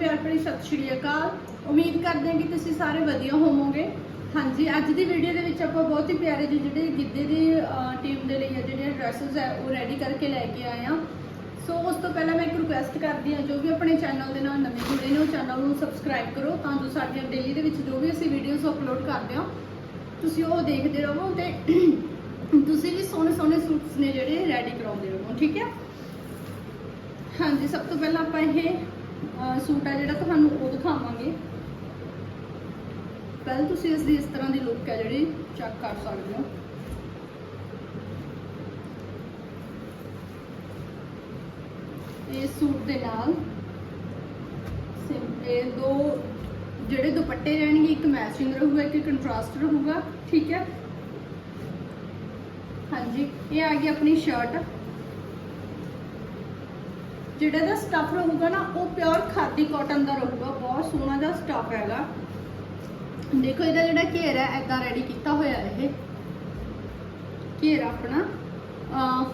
ਪਿਆਰ ਭਰੀ ਸਤਿ ਸ਼੍ਰੀ ਅਕਾਲ। ਉਮੀਦ ਕਰਦੇ ਹਾਂ ਕਿ ਤੁਸੀਂ ਸਾਰੇ ਵਧੀਆ ਹੋਵੋਗੇ। ਹਾਂਜੀ, ਅੱਜ ਦੀ ਵੀਡੀਓ ਦੇ ਵਿੱਚ ਆਪਾਂ ਬਹੁਤ ਹੀ ਪਿਆਰੇ ਜਿਹੇ ਜਿਹੜੇ ਗਿੱਧੇ ਦੀ ਟੀਮ ਦੇ ਲਈ ਆ, ਜਿਹੜੇ ਡਰੈਸਸ ਹੈ ਉਹ ਰੈਡੀ ਕਰਕੇ ਲੈ ਕੇ ਆਏ ਆ ਸੋ ਉਸ ਤੋਂ ਪਹਿਲਾਂ ਮੈਂ ਇੱਕ ਰਿਕੁਐਸਟ ਕਰਦੀ ਹਾਂ, ਜੋ ਵੀ ਆਪਣੇ ਚੈਨਲ ਦੇ ਨਾਲ ਨਵੇਂ ਜੁੜੇ ਨੇ, ਉਹ ਚੈਨਲ ਨੂੰ ਸਬਸਕ੍ਰਾਈਬ ਕਰੋ, ਤਾਂ ਜੋ ਸਾਡੀਆਂ ਡੇਲੀ ਦੇ ਵਿੱਚ ਜੋ ਵੀ ਅਸੀਂ ਵੀਡੀਓਜ਼ ਅਪਲੋਡ ਕਰਦੇ ਹਾਂ, ਤੁਸੀਂ ਉਹ ਦੇਖਦੇ ਰਹੋ ਤੇ ਤੁਸੀਂ ਵੀ ਸੋਹਣੇ ਸੋਹਣੇ ਸੂਟਸ ਨੇ ਜਿਹੜੇ ਰੈਡੀ ਕਰਾਉਂਦੇ ਰਹੋ, ਠੀਕ ਹੈ? ਹਾਂਜੀ, ਸਭ ਤੋਂ ਪਹਿਲਾਂ ਆਪਾਂ ਇਹ ਸੂਟ ਆ ਜਿਹੜਾ ਤੁਹਾਨੂੰ ਉਹ ਦਿਖਾਵਾਂਗੇ ਪਹਿਲਾਂ ਤੁਸੀਂ ਇਸ ਦੀ ਇਸ ਤਰ੍ਹਾਂ ਦੀ ਲੁੱਕ ਹੈ ਜਿਹੜੀ ਚੈੱਕ ਕਰ ਸਕਦੇ ਹੋ। ਇਸ ਸੂਟ ਦੇ ਨਾਲ ਸਿਮ- ਦੋ ਜਿਹੜੇ ਦੁਪੱਟੇ ਰਹਿਣਗੇ, ਇੱਕ ਮੈਚਿੰਗ ਰਹੂਗਾ, ਇੱਕ ਕੰਟਰਾਸਟ ਰਹੂਗਾ, ਠੀਕ ਹੈ? ਹਾਂਜੀ, ਇਹ ਆ ਗਈ ਆਪਣੀ ਸ਼ਰਟ ਜਿਹੜਾ ਦਾ ਸਟਫ ਰਹੂਗਾ ਨਾ ਉਹ ਪਿਓਰ ਖਾਦੀ ਕਾਟਨ ਦਾ ਰਹੂਗਾ। ਬਹੁਤ ਸੋਹਣਾ ਜਿਹਾ ਸਟਫ ਹੈਗਾ। ਦੇਖੋ ਇਹਦਾ ਜਿਹੜਾ ਘੇਰਾ ਹੈ ਐਦਾਂ ਰੈਡੀ ਕੀਤਾ ਹੋਇਆ ਇਹ। ਘੇਰਾ ਆਪਣਾ। ਅਹ,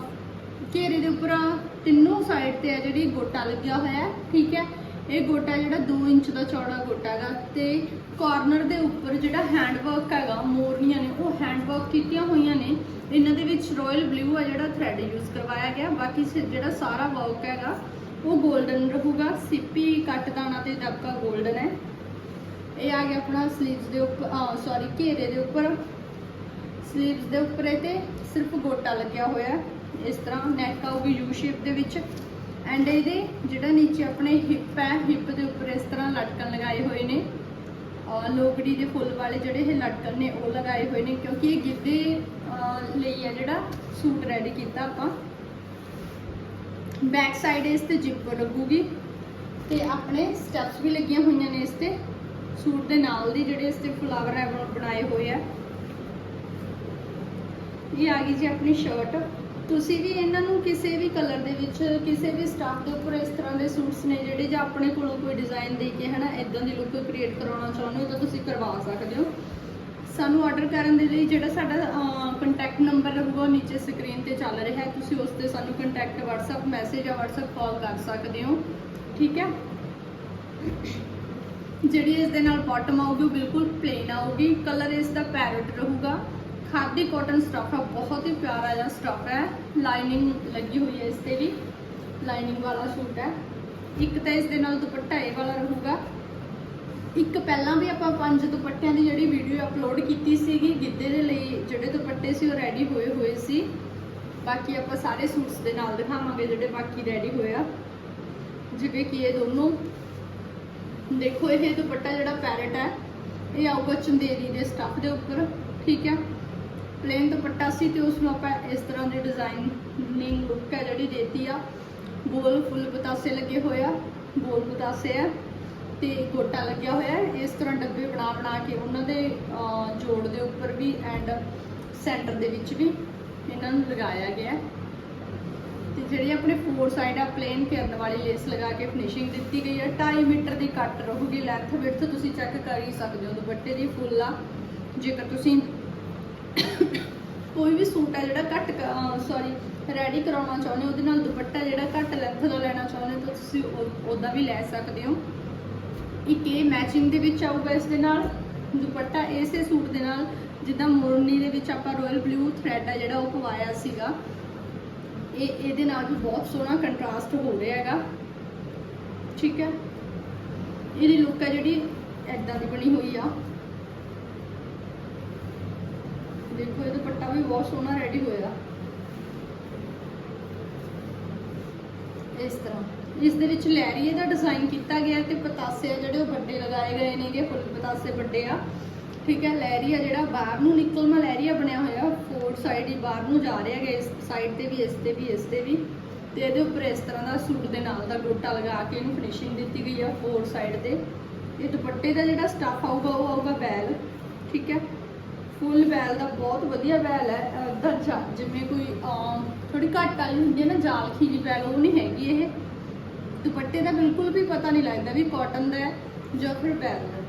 ਘੇਰੇ ਦੇ ਉੱਪਰ ਤਿੰਨੋਂ ਸਾਈਡ ਤੇ ਹੈ ਜਿਹੜੀ ਗੋਟਾ ਲੱਗਿਆ ਹੋਇਆ ਹੈ ਠੀਕ ਹੈ? ਇਹ ਗੋਟਾ ਜਿਹੜਾ 2 ਇੰਚ ਦਾ ਚੌੜਾ ਗੋਟਾ ਹੈਗਾ ਤੇ ਕਾਰਨਰ ਦੇ ਉੱਪਰ ਜਿਹੜਾ ਹੈਂਡ ਵਰਕ ਹੈਗਾ ਮੋਰਨੀਆਂ ਨੇ ਉਹ ਹੈਂਡ ਵਰਕ ਕੀਤੀਆਂ ਹੋਈਆਂ ਨੇ। ਇਹਨਾਂ ਦੇ ਵਿੱਚ ਰਾਇਲ ਬਲੂ ਆ ਜਿਹੜਾ ਥ੍ਰੈਡ ਯੂਜ਼ ਕਰਵਾਇਆ ਗਿਆ। ਬਾਕੀ ਜਿਹੜਾ ਸਾਰਾ ਵਰਕ ਹੈਗਾ ਉਹ 골ਡਨ ਰਹੂਗਾ, ਸਿੱਪੀ ਕੱਟ ਦਾਣਾ ਤੇ ਦਬਕਾ 골ਡਨ ਹੈ। ਇਹ ਆ ਗਿਆ ਆਪਣਾ ਸਲੀਵਸ ਦੇ ਉੱਪਰ ਸੌਰੀ ਘੇਰੇ ਦੇ ਉੱਪਰ। ਸਲੀਵਸ ਦੇ ਉੱਪਰ ਇਹ ਤੇ ਸਿਰਫ ਗੋਟਾ ਲੱਗਿਆ ਹੋਇਆ ਇਸ ਤਰ੍ਹਾਂ ਨੈਕ ਆਊਗੀ ਯੂ ਸ਼ੇਪ ਦੇ ਵਿੱਚ। ਐਂਡ ਇਹਦੇ ਜਿਹੜਾ ਨੀਚੇ ਆਪਣੇ ਹਿੱਪ ਹੈ ਹਿੱਪ ਦੇ ਉੱਪਰ ਇਸ ਤਰ੍ਹਾਂ ਲਟਕਣ ਲਗਾਏ ਹੋਏ ਨੇ। ਔਰ ਲੋਗੜੀ ਦੇ ਫੁੱਲ ਵਾਲੇ ਜਿਹੜੇ ਇਹ ਲਟਕਣ ਨੇ, ਉਹ ਲਗਾਏ ਹੋਏ ਨੇ, ਕਿਉਂਕਿ ਇਹ ਗਿੱਧੇ ਲਈ ਹੈ ਜਿਹੜਾ ਸੂਟ ਰੈਡੀ ਕੀਤਾ ਆਪਾਂ। ਬੈਕ ਸਾਈਡ ਇਸ ਤੇ ਜਿਪ ਲੱਗੂਗੀ ਤੇ ਆਪਣੇ ਸਟੈਪਸ ਵੀ ਲੱਗੀਆਂ ਹੋਈਆਂ ਨੇ ਇਸ ਤੇ। ਸੂਟ ਦੇ ਨਾਲ ਦੀ ਜਿਹੜੇ ਇਸ ਤੇ ਫਲਾਵਰ ਹੈ ਬਣਾਏ ਹੋਏ ਆ। ਇਹ ਆ ਗਈ ਜੀ ਆਪਣੀ ਸ਼ਰਟ ਤੁਸੀਂ ਵੀ ਇਹਨਾਂ ਨੂੰ ਕਿਸੇ ਵੀ ਕਲਰ ਦੇ ਵਿੱਚ, ਕਿਸੇ ਵੀ ਸਟਾਫ ਦੇ ਉੱਪਰ ਇਸ ਤਰ੍ਹਾਂ ਦੇ ਸੂਟਸ ਨੇ ਜਿਹੜੇ ਜਾਂ ਆਪਣੇ ਕੋਲੋਂ ਕੋਈ ਡਿਜ਼ਾਈਨ ਦੇ ਕੇ ਹਨਾ ਇਦਾਂ ਦੀ ਲੁੱਕ ਕ੍ਰੀਏਟ ਕਰਾਉਣਾ ਚਾਹੁੰਦੇ ਹੋ ਤਾਂ ਤੁਸੀਂ ਕਰਵਾ ਸਕਦੇ ਹੋ। ਸਾਨੂੰ ਆਰਡਰ ਕਰਨ ਦੇ ਲਈ ਜਿਹੜਾ ਸਾਡਾ ਕੰਟੈਕਟ ਨੰਬਰ ਰਹੂਗਾ ਉਹ ਨੀਚੇ ਸਕਰੀਨ ਤੇ ਚੱਲ ਰਿਹਾ ਹੈ। ਤੁਸੀਂ ਉਸ ਤੇ ਸਾਨੂੰ ਕੰਟੈਕਟ WhatsApp ਮੈਸੇਜ ਜਾਂ WhatsApp ਕਾਲ ਕਰ ਸਕਦੇ ਹੋ। ਠੀਕ ਹੈ? ਜਿਹੜੀ ਇਸ ਦੇ ਨਾਲ ਬਾਟਮ ਆਊਗੀ ਉਹ ਬਿਲਕੁਲ ਪਲੇਨ ਆਊਗੀ। ਕਲਰ ਇਸ ਦਾ ਪੈਰਟ ਰਹੂਗਾ। ਖਾਦੀ ਕਾਟਨ ਸਟਫ ਹੈ ਬਹੁਤ ਹੀ ਪਿਆਰਾ ਜਿਹਾ ਸਟਫ ਹੈ। ਲਾਈਨਿੰਗ ਲੱਗੀ ਹੋਈ ਹੈ ਇਸ ਤੇ ਵੀ। ਲਾਈਨਿੰਗ ਵਾਲਾ ਸੂਟ ਹੈ। ਇੱਕ ਤਾਂ ਇਸ ਦੇ ਨਾਲ ਦੁਪੱਟਾ ਇਹ ਵਾਲਾ ਰਹੂਗਾ। ਇੱਕ ਪਹਿਲਾਂ ਵੀ ਆਪਾਂ ਪੰਜ ਦੁਪੱਟਿਆਂ ਦੀ ਜਿਹੜੀ ਵੀਡੀਓ ਅਪਲੋਡ ਕੀਤੀ ਸੀਗੀ, ਗਿੱਧੇ ਦੇ ਲਈ ਜਿਹੜੇ ਦੁਪੱਟੇ ਸੀ ਉਹ ਰੈਡੀ ਹੋਏ ਹੋਏ ਸੀ। ਬਾਕੀ ਆਪਾਂ ਸਾਰੇ ਸੂਟਸ ਦੇ ਨਾਲ ਦਿਖਾਵਾਂਗੇ ਜਿਹੜੇ ਬਾਕੀ ਰੈਡੀ ਹੋਏ ਆ ਜਿਵੇਂ ਕਿ ਇਹ ਦੋਨੋਂ। ਦੇਖੋ, ਇਹ ਦੁਪੱਟਾ ਜਿਹੜਾ ਪੈਰਟ ਹੈ, ਇਹ ਆਊਗਾ ਚੰਦੇਰੀ ਦੇ ਸਟੱਫ ਦੇ ਉੱਪਰ, ਠੀਕ ਹੈ? ਪਲੇਨ ਦੁਪੱਟਾ ਸੀ ਤੇ ਉਸ ਨੂੰ ਆਪਾਂ ਇਸ ਤਰ੍ਹਾਂ ਦੇ ਡਿਜ਼ਾਈਨਿੰਗ ਲੁੱਕ ਹੈ ਜਿਹੜੀ ਦੇਤੀ ਆ। ਗੋਲ ਫੁੱਲ ਬਤਾਸੇ ਲੱਗੇ ਹੋਏ ਆ, ਗੋਲ ਬਤਾਸੇ ਆ ਤੇ ਗੋਟਾ ਲੱਗਿਆ ਹੋਇਆ ਹੈ। ਇਸ ਤਰ੍ਹਾਂ ਡੱਬੇ ਬਣਾ ਬਣਾ ਕੇ ਉਹਨਾਂ ਦੇ ਜੋੜ ਦੇ ਉੱਪਰ ਵੀ ਐਂਡ ਸੈਂਟਰ ਦੇ ਵਿੱਚ ਵੀ ਇਹਨਾਂ ਨੂੰ ਲਗਾਇਆ ਗਿਆ ਹੈ। ਤੇ ਜਿਹੜੀ ਆਪਣੇ ਫੋਰ ਸਾਈਡ ਆ ਪਲੇਨ ਕਰਨ ਵਾਲੀ ਲੇਸ ਲਗਾ ਕੇ ਫਿਨਿਸ਼ਿੰਗ ਦਿੱਤੀ ਗਈ ਹੈ। 2.5 ਮੀਟਰ ਦੀ ਕੱਟ ਰਹੂਗੀ ਲੈਂਥ ਵਿਡਥ ਤੁਸੀਂ ਚੈੱਕ ਕਰ ਹੀ ਸਕਦੇ ਹੋ। ਦੁਪੱਟੇ ਦੀ ਫੁੱਲ ਆ। ਜੇਕਰ ਤੁਸੀਂ ਕੋਈ ਵੀ ਸੂਟ ਹੈ ਜਿਹੜਾ ਘੱਟ ਸੌਰੀ ਰੈਡੀ ਕਰਾਉਣਾ ਚਾਹੁੰਦੇ ਹੋ, ਉਹਦੇ ਨਾਲ ਦੁਪੱਟਾ ਜਿਹੜਾ ਘੱਟ ਲੈਂਥ ਦਾ ਲੈਣਾ ਚਾਹੁੰਦੇ ਹੋ, ਤਾਂ ਤੁਸੀਂ ਉਹਦਾ ਵੀ ਲੈ ਸਕਦੇ ਹੋ। ਇੱਕ ਇਹ ਮੈਚਿੰਗ ਦੇ ਵਿੱਚ ਆਊਗਾ ਇਸ ਦੇ ਨਾਲ, ਦੁਪੱਟਾ ਇਸੇ ਸੂਟ ਦੇ ਨਾਲ, ਜਿੱਦਾਂ ਮੋਰਨੀ ਦੇ ਵਿੱਚ ਆਪਾਂ ਰਾਇਲ ਬਲੂ ਥ੍ਰੈਡ ਆ ਜਿਹੜਾ ਉਹ ਪਵਾਇਆ ਸੀਗਾ। ਇਹ, ਇਹਦੇ ਨਾਲ ਵੀ ਬਹੁਤ ਸੋਹਣਾ ਕੰਟਰਾਸਟ ਹੋ ਰਿਹਾ ਹੈਗਾ। ਠੀਕ ਹੈ? ਇਹਦੀ ਲੁੱਕ ਹੈ ਜਿਹੜੀ ਐਦਾਂ ਦੀ ਬਣੀ ਹੋਈ ਆ। ਦੇਖੋ, ਇਹ ਦੁਪੱਟਾ ਵੀ ਬਹੁਤ ਸੋਹਣਾ ਰੈਡੀ ਹੋਇਆ। ਇਸ ਤਰ੍ਹਾਂ। ਇਸ ਦੇ ਵਿੱਚ ਲੈਰੀਏ ਦਾ ਡਿਜ਼ਾਈਨ ਕੀਤਾ ਗਿਆ ਤੇ ਪਤਾਸੇ ਆ ਜਿਹੜੇ ਉਹ ਵੱਡੇ ਲਗਾਏ ਗਏ ਨੇਗੇ, ਫੁੱਲ ਪਤਾਸੇ ਵੱਡੇ ਆ। ਠੀਕ ਹੈ ਲੈਰੀਆ ਜਿਹੜਾ, ਬਾਹਰ ਨੂੰ ਨਿਕਲਣਾ ਲੈਰੀਆ ਬਣਿਆ ਹੋਇਆ। ਫੋਰ ਸਾਈਡ ਹੀ ਬਾਹਰ ਨੂੰ ਜਾ ਰਿਹਾ ਹੈ ਇਸ ਸਾਈਡ ਤੇ ਵੀ, ਇਸ ਤੇ ਵੀ, ਇਸ ਤੇ ਵੀ। ਤੇ ਇਹਦੇ ਉੱਪਰ ਇਸ ਤਰ੍ਹਾਂ ਦਾ ਸੂਟ ਦੇ ਨਾਲ ਦਾ ਗੋਟਾ ਲਗਾ ਕੇ ਇਹਨੂੰ ਫਿਨਿਸ਼ਿੰਗ ਦਿੱਤੀ ਗਈ ਆ ਫੋਰ ਸਾਈਡ ਤੇ। ਇਹ ਦੁਪੱਟੇ ਦਾ ਜਿਹੜਾ ਸਟਫ ਆਊਗਾ, ਉਹ ਆਊਗਾ ਬੈਲ। ਠੀਕ ਹੈ, ਫੁੱਲ ਬੈਲ ਦਾ ਬਹੁਤ ਵਧੀਆ ਬੈਲ ਹੈ। ਦਰਜਾ ਜਿਵੇਂ ਕੋਈ ਥੋੜੀ ਘੱਟ ਵਾਲੀ ਹੁੰਦੀ ਹੈ ਨਾ, ਜਾਲ ਖੀਜੀ ਬੈਲ, ਉਹ ਨਹੀਂ ਹੈਗੀ ਇਹ। ਦੁਪੱਟੇ ਦਾ ਬਿਲਕੁਲ ਵੀ ਪਤਾ ਨਹੀਂ ਲੱਗਦਾ ਵੀ ਕਾਟਨ ਦਾ ਹੈ ਜਾਂ ਫਿਰ ਬੈਲ ਦਾ।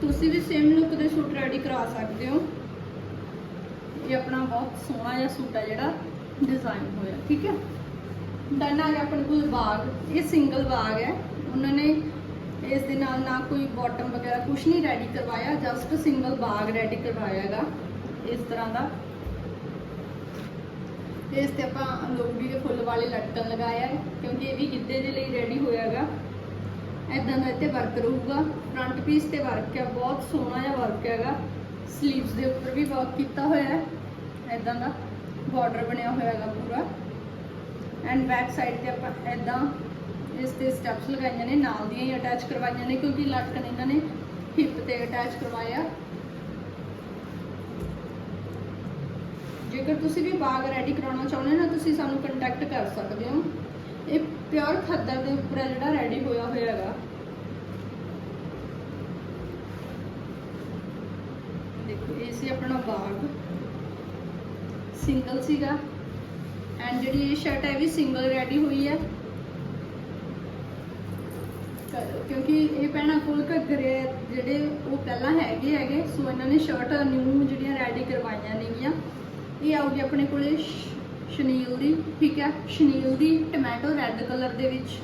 ਤੁਸੀਂ ਵੀ ਸੇਮ ਲੁੱਕ ਦੇ ਸੂਟ ਰੈਡੀ ਕਰਾ ਸਕਦੇ ਹੋ। ਇਹ ਆਪਣਾ ਬਹੁਤ ਸੋਹਣਾ ਜਿਹਾ ਸੂਟ ਹੈ ਜਿਹੜਾ ਡਿਜ਼ਾਈਨ ਹੋਇਆ, ਠੀਕ ਹੈ? ਦੈਨ ਆ ਗਿਆ ਆਪਣੇ ਕੋਲ ਬਾਗ ਇਹ ਸਿੰਗਲ ਬਾਗ ਹੈ। ਉਹਨਾਂ ਨੇ ਇਸ ਦੇ ਨਾਲ ਨਾ ਕੋਈ ਬਾਟਮ ਵਗੈਰਾ ਕੁਝ ਨਹੀਂ ਰੈਡੀ ਕਰਵਾਇਆ ਜਸਟ ਸਿੰਗਲ ਬਾਗ ਰੈਡੀ ਕਰਵਾਇਆ ਹੈਗਾ ਇਸ ਤਰ੍ਹਾਂ ਦਾ ਇਸ ਤੇ ਆਪਾਂ ਲੋਬੜੀ ਦੇ ਫੁੱਲ ਵਾਲੇ ਲਟਕਣ ਲਗਾਇਆ ਹੈ, ਕਿਉਂਕਿ ਇਹ ਵੀ ਗਿੱਧੇ ਦੇ ਲਈ ਰੈਡੀ ਹੋਇਆ ਹੈਗਾ ਐਦਾਂ ਦਾ ਇੱਥੇ ਵਰਕ ਰਹੂਗਾ। ਫਰੰਟ ਪੀਸ ਤੇ ਵਰਕ ਹੈ, ਬਹੁਤ ਸੋਹਣਾ ਜਿਹਾ ਵਰਕ ਹੈਗਾ। ਸਲੀਵਸ ਦੇ ਉੱਪਰ ਵੀ ਵਰਕ ਕੀਤਾ ਹੋਇਆ ਹੈ। ਐਦਾਂ ਦਾ ਬਾਰਡਰ ਬਣਿਆ ਹੋਇਆ ਹੈਗਾ ਪੂਰਾ। ਐਂਡ ਬੈਕ ਸਾਈਡ ਤੇ ਆਪਾਂ ਐਦਾਂ ਇਸ ਤੇ ਸਟੈਪਸ ਲਗਾਈਆਂ ਨੇ, ਨਾਲ ਦੀਆਂ ਹੀ ਅਟੈਚ ਕਰਵਾਈਆਂ ਨੇ, ਕਿਉਂਕਿ ਲਟਕਣ ਇਹਨਾਂ ਨੇ ਹਿੱਪ ਤੇ ਅਟੈਚ ਕਰਵਾਇਆ। ਜੇਕਰ ਤੁਸੀਂ ਵੀ ਬਾਗ ਰੈਡੀ ਕਰਾਉਣਾ ਚਾਹੁੰਦੇ ਹੋ ਨਾ, ਤੁਸੀਂ ਸਾਨੂੰ ਕੰਟੈਕਟ ਕਰ ਸਕਦੇ ਹੋ। ਇਹ ਪਿਓਰ ਖੱਦਰ ਦੇ ਉੱਪਰ ਜਿਹੜਾ ਰੈਡੀ ਹੋਇਆ ਹੋਇਆ ਹੈਗਾ। ਦੇਖੋ, ਇਹ ਸੀ ਆਪਣਾ ਬਾਗ। ਸਿੰਗਲ ਸੀਗਾ। ਐਂਡ ਜਿਹੜੀ ਇਹ ਸ਼ਰਟ ਹੈ ਵੀ ਸਿੰਗਲ ਰੈਡੀ ਹੋਈ ਹੈ। ਕਿਉਂਕਿ ਇਹ ਪਹਿਣਾ ਕੋਲ ਘੱਗਰੇ ਜਿਹੜੇ ਉਹ ਪਹਿਲਾਂ ਹੈਗੇ ਹੈਗੇ, ਸੋ ਇਹਨਾਂ ਨੇ ਸ਼ਰਟ ਨਿਊ ਜਿਹੜੀਆਂ ਰੈਡੀ ਕਰਵਾਈਆਂ ਨੇਗੀਆਂ। ਇਹ ਆਊਗੀ ਆਪਣੇ ਕੋਲੇ ਸ਼ਨੀਲ ਦੀ, ਠੀਕ ਹੈ? ਸ਼ਨੀਲ ਦੀ ਟੋਮੈਟੋ ਰੈੱਡ ਕਲਰ ਦੇ ਵਿੱਚ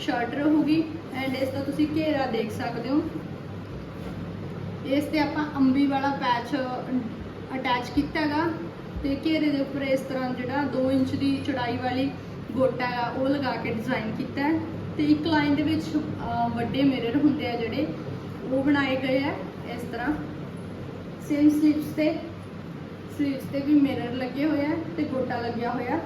ਸ਼ਰਟ ਰਹੂਗੀ ਐਂਡ ਇਸ ਦਾ ਤੁਸੀਂ ਘੇਰਾ ਦੇਖ ਸਕਦੇ ਹੋ। ਇਸ ਤੇ ਆਪਾਂ ਅੰਬੀ ਵਾਲਾ ਪੈਚ ਅਟੈਚ ਕੀਤਾ ਹੈਗਾ ਤੇ ਘੇਰੇ ਦੇ ਉੱਪਰ ਇਸ ਤਰ੍ਹਾਂ ਜਿਹੜਾ 2 ਇੰਚ ਦੀ ਚੜਾਈ ਵਾਲੀ ਗੋਟਾ ਹੈ ਉਹ ਲਗਾ ਕੇ ਡਿਜ਼ਾਈਨ ਕੀਤਾ ਹੈ। ਤੇ ਇੱਕ ਲਾਈਨ ਦੇ ਵਿੱਚ ਵੱਡੇ ਮਿਰਰ ਹੁੰਦੇ ਆ ਜਿਹੜੇ, ਉਹ ਬਣਾਏ ਗਏ ਆ ਇਸ ਤਰ੍ਹਾਂ। ਸੇਮ ਸਲੀਵਸ ਤੇ ਸਲੀਵਸ ਤੇ ਵੀ ਮਿਰਰ ਲੱਗੇ ਹੋਏ ਆ ਤੇ ਗੋਟਾ ਲੱਗਿਆ ਹੋਇਆ।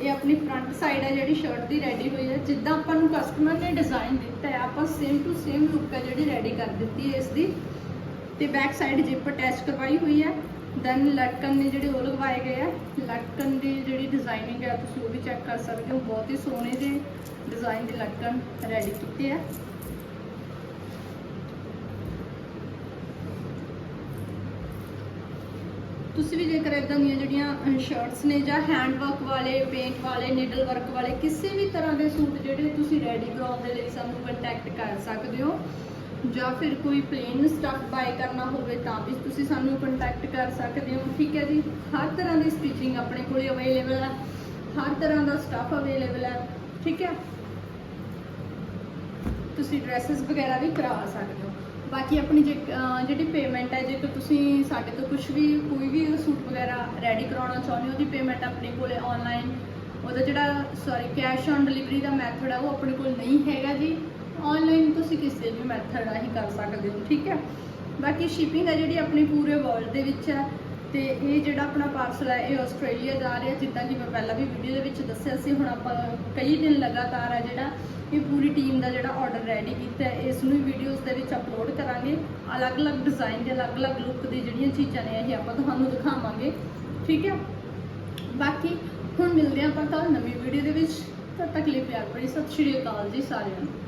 ਇਹ ਆਪਣੀ ਫਰੰਟ ਸਾਈਡ ਹੈ ਜਿਹੜੀ ਸ਼ਰਟ ਦੀ ਰੈਡੀ ਹੋਈ ਹੈ ਜਿੱਦਾਂ ਆਪਾਂ ਨੂੰ ਕਸਟਮਰ ਨੇ ਡਿਜ਼ਾਈਨ ਦਿੱਤਾ ਹੈ, ਆਪਾਂ ਸੇਮ ਟੂ ਸੇਮ ਲੁੱਕ ਹੈ ਜਿਹੜੀ ਰੈਡੀ ਕਰ ਦਿੱਤੀ ਹੈ ਇਸ ਦੀ। ਤੇ ਬੈਕ ਸਾਈਡ ਜਿਪ ਅਟੈਚ ਕਰਵਾਈ ਹੋਈ ਹੈ ਦੈਨ ਲਟਕਨ ਨੇ ਜਿਹੜੇ ਉਹ ਲਗਵਾਏ ਗਏ ਆ। ਲਟਕਣ ਦੀ ਜਿਹੜੀ ਡਿਜ਼ਾਈਨਿੰਗ ਹੈ ਤੁਸੀਂ ਉਹ ਵੀ ਚੈੱਕ ਕਰ ਸਕਦੇ ਹੋ। ਬਹੁਤ ਹੀ ਸੋਹਣੇ ਜਿਹੇ ਡਿਜ਼ਾਈਨ ਦੇ ਲਟਕਣ ਰੈਡੀ ਕੀਤੇ ਆ। ਤੁਸੀਂ ਵੀ ਜੇਕਰ ਇਦਾਂ ਦੀਆਂ ਜਿਹੜੀਆਂ ਸ਼ਰਟਸ ਨੇ ਜਾਂ ਹੈਂਡ ਵਰਕ ਵਾਲੇ ਪੇਂਟ ਵਾਲੇ ਨੀਡਲ ਵਰਕ ਵਾਲੇ, ਕਿਸੇ ਵੀ ਤਰ੍ਹਾਂ ਦੇ ਸੂਟ ਜਿਹੜੇ ਤੁਸੀਂ ਰੈਡੀ ਕਰਾਉਣ ਦੇ ਲਈ ਸਾਨੂੰ ਕੰਟੈਕਟ ਕਰ ਸਕਦੇ ਹੋ, ਜਾਂ ਫਿਰ ਕੋਈ ਪਲੇਨ ਸਟੱਫ ਬਾਈ ਕਰਨਾ ਹੋਵੇ ਤਾਂ ਵੀ ਤੁਸੀਂ ਸਾਨੂੰ ਕੰਟੈਕਟ ਕਰ ਸਕਦੇ ਹੋ, ਠੀਕ ਹੈ ਜੀ? ਹਰ ਤਰ੍ਹਾਂ ਦੀ ਸਟਿਚਿੰਗ ਆਪਣੇ ਕੋਲ ਅਵੇਲੇਬਲ ਹੈ, ਹਰ ਤਰ੍ਹਾਂ ਦਾ ਸਟੱਫ ਅਵੇਲੇਬਲ ਹੈ, ਠੀਕ ਹੈ? ਤੁਸੀਂ ਡਰੈਸਸ ਵਗੈਰਾ ਵੀ ਕਰਾ ਸਕਦੇ ਹੋ। ਬਾਕੀ ਆਪਣੀ ਜੇ ਜਿਹੜੀ ਪੇਮੈਂਟ ਹੈ, ਜੇਕਰ ਤੁਸੀਂ ਸਾਡੇ ਤੋਂ ਕੁਝ ਵੀ, ਕੋਈ ਵੀ ਸੂਟ ਵਗੈਰਾ ਰੈਡੀ ਕਰਾਉਣਾ ਚਾਹੁੰਦੇ ਹੋ, ਉਹਦੀ ਪੇਮੈਂਟ ਆਪਣੇ ਕੋਲੇ ਆਨਲਾਈਨ ਉਹਦਾ ਜਿਹੜਾ ਸੌਰੀ ਕੈਸ਼ ਔਨ ਡਿਲੀਵਰੀ ਦਾ ਮੈਥਡ ਹੈ ਉਹ ਆਪਣੇ ਕੋਲ ਨਹੀਂ ਹੈਗਾ ਜੀ। ਆਨਲਾਈਨ ਤੁਸੀਂ ਕਿਸੇ ਵੀ ਮੈਥਡ ਰਾਹੀਂ ਕਰ ਸਕਦੇ ਹੋ, ਠੀਕ ਹੈ? ਬਾਕੀ ਸ਼ਿਪਿੰਗ ਹੈ ਜਿਹੜੀ ਆਪਣੇ ਪੂਰੇ ਵਰਲਡ ਦੇ ਵਿੱਚ ਹੈ ਤੇ ਇਹ ਜਿਹੜਾ ਆਪਣਾ ਪਾਰਸਲ ਹੈ, ਇਹ ਆਸਟ੍ਰੇਲੀਆ ਜਾ ਰਿਹਾ ਜਿੱਦਾਂ ਕਿ ਮੈਂ ਪਹਿਲਾਂ ਵੀ ਵੀਡੀਓ ਦੇ ਵਿੱਚ ਦੱਸਿਆ ਸੀ, ਹੁਣ ਆਪਾਂ ਕਈ ਦਿਨ ਲਗਾਤਾਰ ਹੈ ਜਿਹੜਾ ਇਹ ਪੂਰੀ ਟੀਮ ਦਾ ਜਿਹੜਾ ਆਰਡਰ ਰੈਡੀ ਕੀਤਾ ਹੈ, ਇਸ ਨੂੰ ਵੀਡੀਓਜ਼ ਦੇ ਵਿੱਚ ਅਪਲੋਡ ਕਰਾਂਗੇ। ਅਲੱਗ-ਅਲੱਗ ਡਿਜ਼ਾਈਨ ਦੇ ਅਲੱਗ-ਅਲੱਗ ਲੁੱਕ ਦੀ ਜਿਹੜੀਆਂ ਚੀਜ਼ਾਂ ਨੇ, ਇਹ ਆਪਾਂ ਤੁਹਾਨੂੰ ਦਿਖਾਵਾਂਗੇ। ਠੀਕ ਹੈ? ਬਾਕੀ ਹੁਣ ਮਿਲਦੇ ਹਾਂ ਆਪਾਂ ਕੱਲ ਨਵੀਂ ਵੀਡੀਓ ਦੇ ਵਿੱਚ। ਤਦ ਤੱਕ ਲਈ ਪਿਆਰ ਭਰੀ ਸਤਿ ਸ਼੍ਰੀ ਅਕਾਲ ਜੀ ਸਾਰਿਆਂ ਨੂੰ।